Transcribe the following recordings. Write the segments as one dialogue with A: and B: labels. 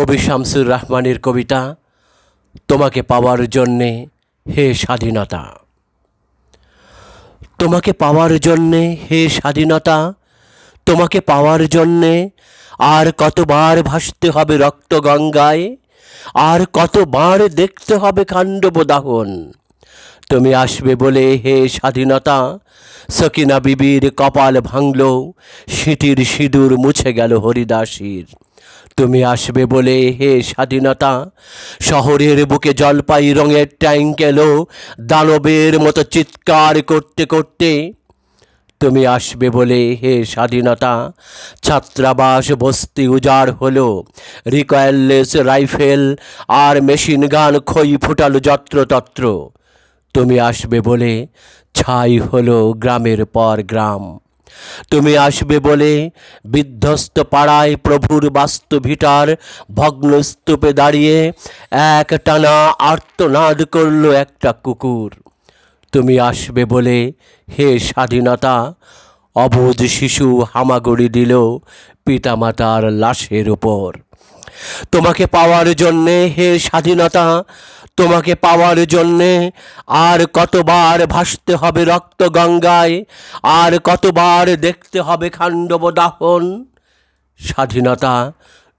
A: কবি শামসুর রহমানের কবিতা, তোমাকে পাওয়ার জন্যে হে স্বাধীনতা। তোমাকে পাওয়ার জন্যে হে স্বাধীনতা, তোমাকে পাওয়ার জন্যে আর কতবার ভাসতে হবে রক্ত গঙ্গায়, আর কতবার দেখতে হবে খাণ্ডব দাহন। তুমি আসবে বলে হে স্বাধীনতা, সকিনা বিবির কপাল ভাঙল, সিঁটির সিঁদুর মুছে গেল হরিদাসীর। তুমি আসবে বলে হে স্বাধীনতা, শহরের বুকে জলপাই রঙের ট্যাঙ্ক এলো দানবের মতো চিৎকার করতে করতে। তুমি আসবে বলে হে স্বাধীনতা, ছাত্রাবাস বস্তি উজাড় হলো রিকয়েললেস রাইফেল আর মেশিন গান খই ফুটালো যত্রতত্র। তুমি আসবে বলে ছাই হলো গ্রামের পর গ্রাম। তুমি আসবে বলে বিধ্বস্ত পাড়ায় প্রভুর বাস্তু ভিটার ভগ্নস্তূপে দাঁড়িয়ে এক টানা আর্তনাদ করল একটা কুকুর। তুমি আসবে বলে, হে স্বাধীনতা অবুধ শিশু হামাগুড়ি দিল পিতামাতার লাশের উপর। তোমাকে পাওয়ার জন্যে হে স্বাধীনতা, তোমাকে পাওয়ার জন্যে আর কতবার ভাসতে হবে রক্ত গঙ্গায়, আর কতবার দেখতে হবে খাণ্ডব দাহন। স্বাধীনতা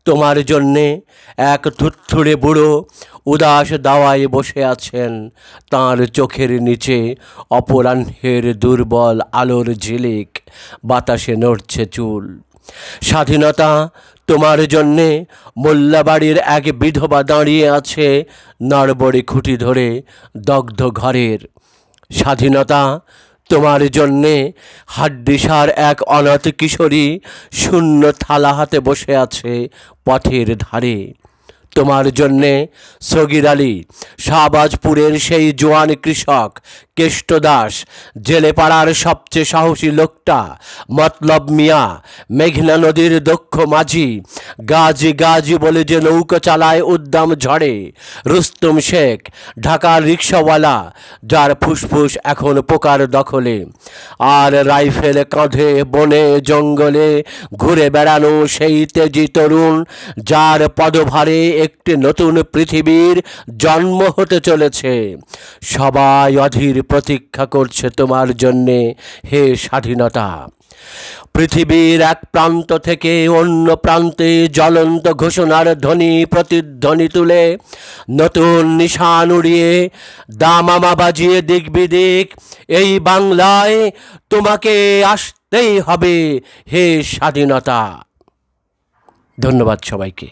A: তোমার জন্যে এক থুরথুরে বুড়ো উদাস দাওয়ায় বসে আছেন। তার চোখের নিচে অপরাহ্নের দুর্বল আলোর ঝিলিক, বাতাসে নড়ছে চুল। স্বাধীনতা তোমার জন্যে মোল্লাবাড়ির এক বিধবা দাঁড়িয়ে আছে নড়বড়ে খুঁটি ধরে দগ্ধ ঘরের। স্বাধীনতা তোমার জন্যে হাড্ডিসার এক অনাথ কিশোরী শূন্য থালা হাতে বসে আছে পথের ধারে। তোমার জন্যে সগির আলী, শাহবাজপুরের সেই জোয়ান কৃষক কেষ্টদাস জেলে পাড়ার সবচেয়ে সাহসী লোকটা, মতলব মিয়া, মেঘনা নদীর দক্ষ মাঝি, গাজি গাজি বলে যে নৌকো চালায় উদ্দাম ঝড়ে, রুস্তম শেখ, ঢাকার রিক্সাওয়ালা, যার ফুসফুস এখন পোকার দখলে, আর রাইফেল কাঁধে বনে জঙ্গলে ঘুরে বেড়ানো সেই তেজি তরুণ, যার পদভারে একটি নতুন পৃথিবীর জন্ম হতে চলেছে। সবাই অধীর প্রতীক্ষা করছে তোমার জন্যে হে স্বাধীনতা। পৃথিবীর এক প্রান্ত থেকে অন্য প্রান্তে জ্বলন্ত ঘোষণার ধ্বনি প্রতিধ্বনি তুলে নতুন নিশান উড়িয়ে দামামা বাজিয়ে দিক বিদিক এই বাংলায় তোমাকে আসতেই হবে হে স্বাধীনতা। ধন্যবাদ সবাইকে।